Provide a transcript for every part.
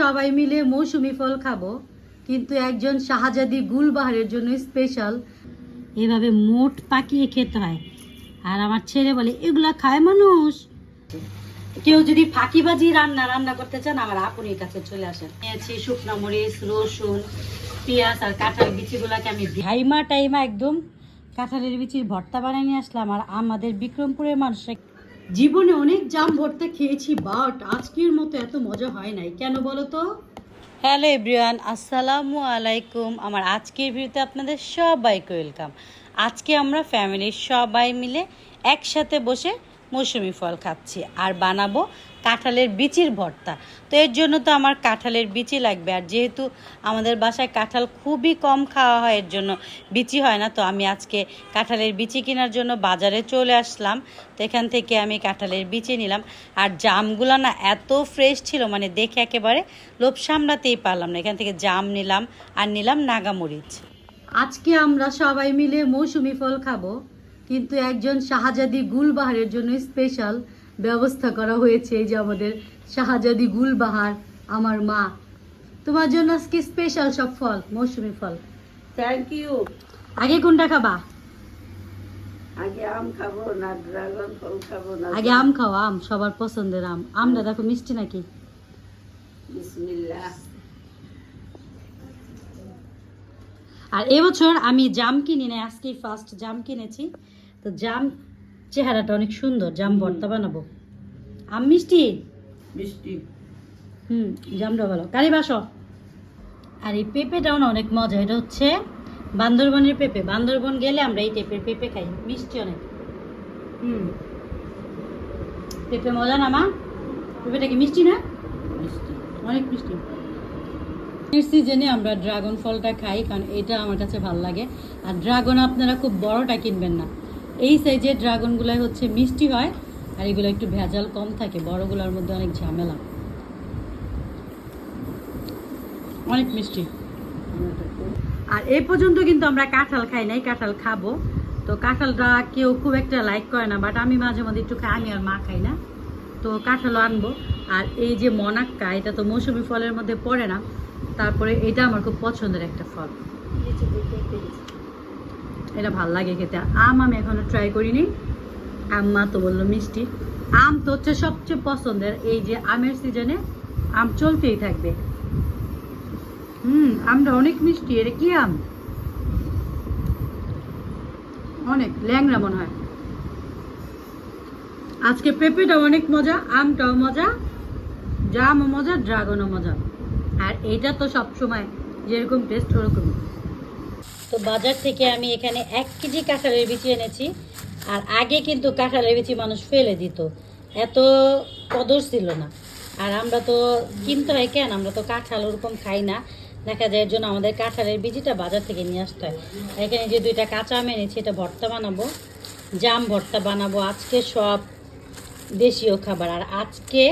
সবাই মিলে মৌসুমি ফল খাব, কিন্তু একজন শাহজাদি গুলবাহারের জন্য স্পেশাল এভাবে মোট পাকিয়ে খেতে হয়। আর আমার ছেলে বলে, এগুলা খায় মানুষ? কেউ যদি ফাঁকিবাজি রান্না রান্না করতে চান, আমার আপুনির কাছে চলে আসেন। নিয়েছি শুকনো মরিচ, রসুন, পেঁয়াজ আর কাঁঠাল বিচিগুলাকে আমি হাইমা টাইমা একদম কাঁঠালের বিচির ভর্তা বানিয়ে নিয়ে আসলাম। আর আমাদের বিক্রমপুরের মানুষরা জীবনে অনেক জাম ভর্তা খেয়েছি বাট আজকের মতো এত মজা হয় নাই। কেন বলো তো? হ্যালো এভরিওয়ান, আসসালামু আলাইকুম। আমার আজকের ভিডিওতে আপনাদের সবাইকে ওয়েলকাম। আজকে আমরা ফ্যামিলির সবাই মিলে একসাথে বসে মৌসুমি ফল খাচ্ছি। আর বানাবো কাঁঠালের বিচির ভর্তা। তো এর জন্য তো আমার কাঁঠালের বিচি লাগবে। আর যেহেতু আমাদের বাসায় কাঁঠাল খুবই কম খাওয়া হয়, এর জন্য বিচি হয় না। তো আমি আজকে কাঁঠালের বিচি কেনার জন্য বাজারে চলে আসলাম। তো এখান থেকে আমি কাঁঠালের বিচি নিলাম। আর জামগুলো না এত ফ্রেশ ছিল মানে দেখে একেবারে লোভ সামলাতেই পারলাম না। এখান থেকে জাম নিলাম, আর নিলাম নাগামরিচ আজকে আমরা সবাই মিলে মৌসুমি ফল খাব। কিন্তু একজন শাহজাদি গুলবাহারের জন্য স্পেশাল ব্যবস্থা করা হয়েছে এই যে আমাদের শাহজাদি গুলবাহার আমার মা। তোমার জন্য আজকে স্পেশাল সব ফল মৌসুমি ফল। থ্যাংক ইউ আগে কোনটা খাবা? আগে আম খাব না ড্রাগন ফল খাব না আগে আম খাও আম সবার পছন্দের আম। আমটা দেখো মিষ্টি নাকি? বিসমিল্লাহ। আর এবছর আমি জাম কিনি না আজকে ফার্স্ট জাম কিনেছি। তো জাম চেহারাটা অনেক সুন্দর জাম ভর্তা বানাবো। আম মিষ্টি? মিষ্টি। হুম জামটা ভালো। কারি বাসো। আর এই পেঁপেটাও না অনেক মজা এটা হচ্ছে বান্দরবনের পেঁপে। বান্দরবন গেলে আমরা এই টাইপের পেঁপে খাই মিষ্টি অনেক। হুম। পেঁপে মজা না মা? পেঁপেটা কি মিষ্টি না? মিষ্টি। অনেক মিষ্টি। সিজনে আমরা ড্রাগন ফলটা খাই কারণ এটা আমার কাছে ভালো লাগে। আর ড্রাগন আপনারা খুব বড়টা কিনবেন না। এই সাইজের ড্রাগনগুলো হচ্ছে মিষ্টি হয়, আর এগুলো একটু ভেজাল কম থাকে, বড়গুলোর মধ্যে অনেক ঝামেলা। অনেক মিষ্টি। আর এই পর্যন্ত কিন্তু আমরা কাঁঠাল খাই নাই, কাঁঠাল খাব। তো কাঁঠালটা কেউ খুব একটা লাইক করে না বাট আমি মাঝে মধ্যে একটু খাই, আমি আর মা খাই না। তো কাঁঠালও আনব। আর এই যে মনাক্কা, এটা তো মৌসুমি ফলের মধ্যে পড়ে না। তারপরে এটা আমার খুব পছন্দের একটা ফল। এটা ভালো লাগে খেতে। আম আমি এখনও ট্রাই করিনি। আম্মা তো বলল মিষ্টি। আম তো হচ্ছে সবচেয়ে পছন্দের। এই যে আমের সিজনে আম চলতেই থাকবে। হুম, আমটা অনেক মিষ্টি। এটা কি আম? অনেক, ল্যাংড়া মনে হয়। আজকে পেঁপেটা অনেক মজা, আমটাও মজা, জামও মজা ড্রাগনও মজা। আর এটা তো সবসময় যেরকম টেস্ট ওরকম তো বাজার থেকে আমি এখানে এক কেজি কাঁঠালের বিচি এনেছি। আর আগে কিন্তু কাঁঠালের বিচি মানুষ ফেলে দিত। এত কদর ছিল না। আর আমরা তো কিনতে হয় কেন? আমরা তো কাঁঠাল ওরকম খাই না। দেখা যায় এর জন্য আমাদের কাঁঠালের বিচিটা বাজার থেকে নিয়ে আসতে হয়। এখানে যে দুইটা কাঁচা আম এনেছি, এটা ভর্তা বানাবো। জাম ভর্তা বানাবো। আজকে সব দেশীয় খাবার। আর আজকে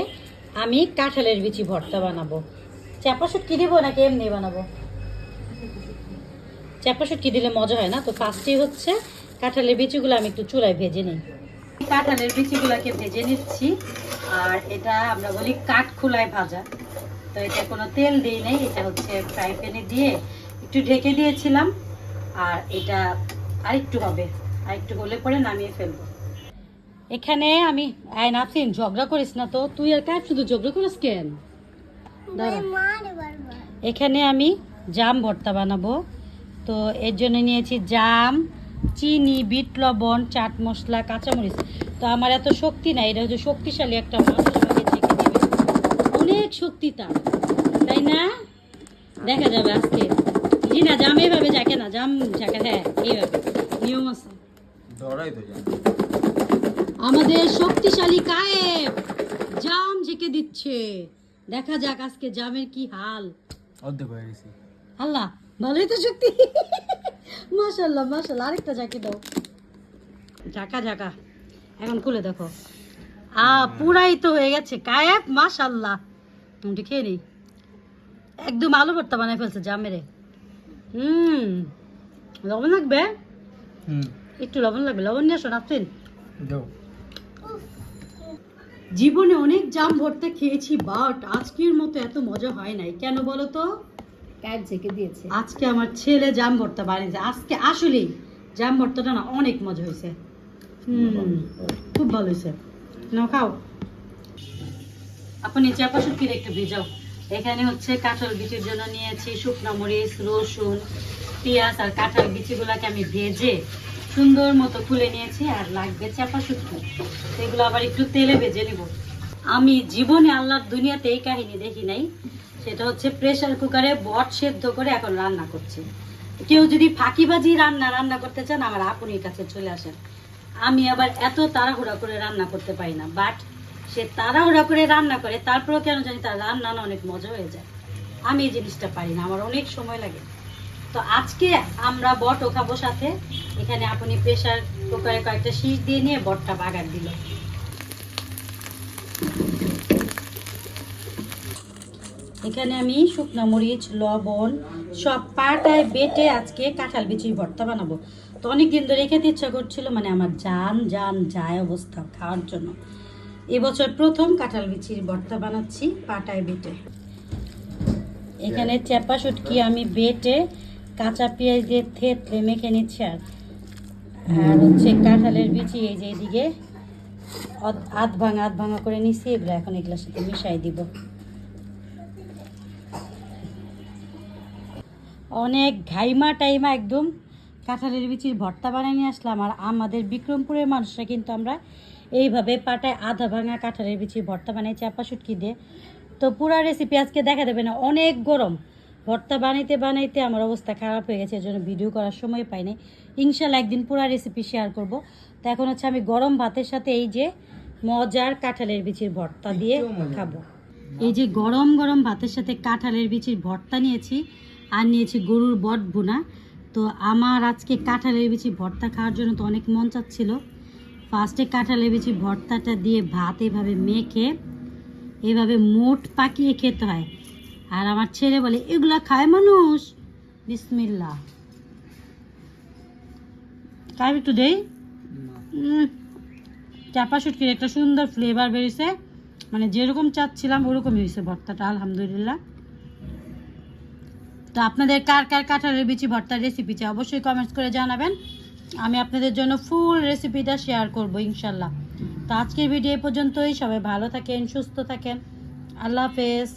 আমি কাঁঠালের বিচি ভর্তা বানাবো। চাপা শুটকি দিব নাকি এমনি বানাবো? চাপা শুটকি দিলে মজা হয় না? তো ফার্স্টেই হচ্ছে কাঁঠালের বিচিগুলো আমি একটু চুলায় ভেজে নিই। কাঁঠালের বিচিগুলোকে ভেজে নিচ্ছি। আর এটা আমরা বলি কাঠ খোলায় ভাজা। তো এটা কোনো তেল দিই নেই এটা হচ্ছে ফ্রাই প্যানে দিয়ে একটু ঢেকে দিয়েছিলাম। আর এটা আরেকটু হবে আরেকটু হলে পরে নামিয়ে ফেলব। এখানে আমি আয় নাফসিন ঝগড়া করিস না তো তুই আর কার শুধু ঝগড়া করিস কেন? দাঁড়া। এখানে আমি জাম ভর্তা বানাবো। তো এর জন্য নিয়েছি জাম চিনি বিট লবণ চাট মশলা কাঁচামরিচ। তো আমার এত শক্তি নাই এটা হচ্ছে শক্তিশালী একটা মাছ অনেক শক্তি তার তাই না? দেখা যাবে আজকে। জি না জাম এইভাবে যাকে না জাম যাকে হ্যাঁ এইভাবে। নিয়ম আছে। আমাদের শক্তিশালী কায়েব জাম ঝেঁকে দিচ্ছে। দেখা যাক আজকে জামের কি হাল। অর্ধেক হয়ে গেছে। আল্লাহ। ভালোই তো শক্তি মাশাল্লাহ মাশাল্লাহ আরেকটা ঝাঁকি দাও। ঝাঁকা ঝাঁকা। এখন খুলে দেখো। আ পুরাই তো হয়ে গেছে। কায়েব মাশাল্লাহ তুমি খেয়ে নেই। একদম আলু ভর্তা বানাই ফেলছে জামেরে। হুম লবণ লাগবে? হুম। একটু লবণ লাগবে। লবণ নিয়ে আসো দাও। জীবনে অনেক জাম ভর্তা খেয়েছি বাট আজকের মতো এত মজা হয় নাই। কেন বলো তো? দিয়েছে। আজকে আমার ছেলে জাম ভর্তা বানিয়েছে। আজকে জাম ভর্তাটা না অনেক মজা হয়েছে। খুব ভালো হয়েছে। শুকিয়ে একটু এখানে হচ্ছে কাঁঠাল বিচির জন্য নিয়েছি শুকনো মরিচ, রসুন, পেঁয়াজ আর কাঁঠাল বিচিগুলোকে আমি ভেজে সুন্দর মতো খুলে নিয়েছি আর লাগবে চাপা শুকনো এগুলো আবার একটু তেলে ভেজে নিব। আমি জীবনে আল্লাহর দুনিয়াতে এই কাহিনী দেখি নাই। সেটা হচ্ছে প্রেশার কুকারে বট সেদ্ধ করে এখন রান্না করছে। কেউ যদি ফাঁকিবাজি রান্না রান্না করতে চান, আমার আপুনির কাছে চলে আসেন। আমি আবার এত তাড়াহুড়া করে রান্না করতে পারি না বাট সে তাড়াহুড়া করে রান্না করে, তারপরেও কেন জানি তার রান্না না অনেক মজা হয়ে যায়। আমি এই জিনিসটা পারি না, আমার অনেক সময় লাগে। তো আজকে আমরা বটও খাব সাথে। এখানে আপনি প্রেসার কুকারে কয়েকটা শীষ দিয়ে নিয়ে বটটা বাগার দিল। এখানে আমি শুকনো মরিচ, লবণ সব পাটায় বেটে আজকে কাঁঠাল বিচির ভর্তা বানাবো। তো অনেক দিন ধরে খেতে ইচ্ছা করছিল মানে আমার জান জান যায় অবস্থা খাওয়ার জন্য। এবছর প্রথম কাঁঠাল বিচির ভর্তা বানাচ্ছি পাটায় বেটে। এখানে চেপা শুটকি আমি বেটে কাঁচা পেঁয়াজ দিয়ে থেতলে মেখে নিচ্ছি আর। আর হচ্ছে কাঁঠালের বিচি এই যে এইদিকে আধ ভাঙা আধ ভাঙা করে নিছি এগুলো এখন এগুলোর সাথে মিশাই দিব। অনেক ঘাইমা টাইমা একদম কাঁঠালের বিচির ভর্তা বানিয়ে নিয়ে আসলাম। আর আমাদের বিক্রমপুরের মানুষরা কিন্তু আমরা এইভাবে পাটায় আধা ভাঙা কাঁঠালের বিচির ভর্তা বানিয়ে চাপা শুটকি দিয়ে। তো পুরা রেসিপি আজকে দেখা দেবে না অনেক গরম। ভর্তা বানাইতে বানাইতে আমার অবস্থা খারাপ হয়ে গেছে এজন্য ভিডিও করার সময় পাইনি ইনশাল্লাহ একদিন পুরা রেসিপি শেয়ার করব। তো এখন হচ্ছে আমি গরম ভাতের সাথে এই যে মজার কাঁঠালের বিচির ভর্তা দিয়ে খাব। এই যে গরম গরম ভাতের সাথে কাঁঠালের বিচির ভর্তা নিয়েছি আর নিয়েছি গরুর বট ভুনা। তো আমার আজকে কাঁঠালের বিচি ভর্তা খাওয়ার জন্য তো অনেক মন চাচ্ছিল। ফার্স্টে কাঁঠালের বিচি ভর্তাটা দিয়ে ভাত এভাবে মেখে এভাবে মোট পাকিয়ে খেতে হয়। আর আমার ছেলে বলে এগুলা খায় মানুষ? বিসমিল্লা খাবি একটু দেই? চাপা শুটকির একটা সুন্দর ফ্লেভার বেরিয়েছে। মানে যেরকম চাচ্ছিলাম ওরকমই হয়েছে ভর্তাটা আলহামদুলিল্লাহ। তো আপনাদের কার কার কাঁঠালের বিচি ভর্তার রেসিপি চাই অবশ্যই কমেন্টস করে জানাবেন। আমি আপনাদের জন্য ফুল রেসিপিটা শেয়ার করব ইনশাল্লাহ। তো আজকের ভিডিও পর্যন্তই। সবাই ভালো থাকেন, সুস্থ থাকেন। আল্লাহ হাফেজ।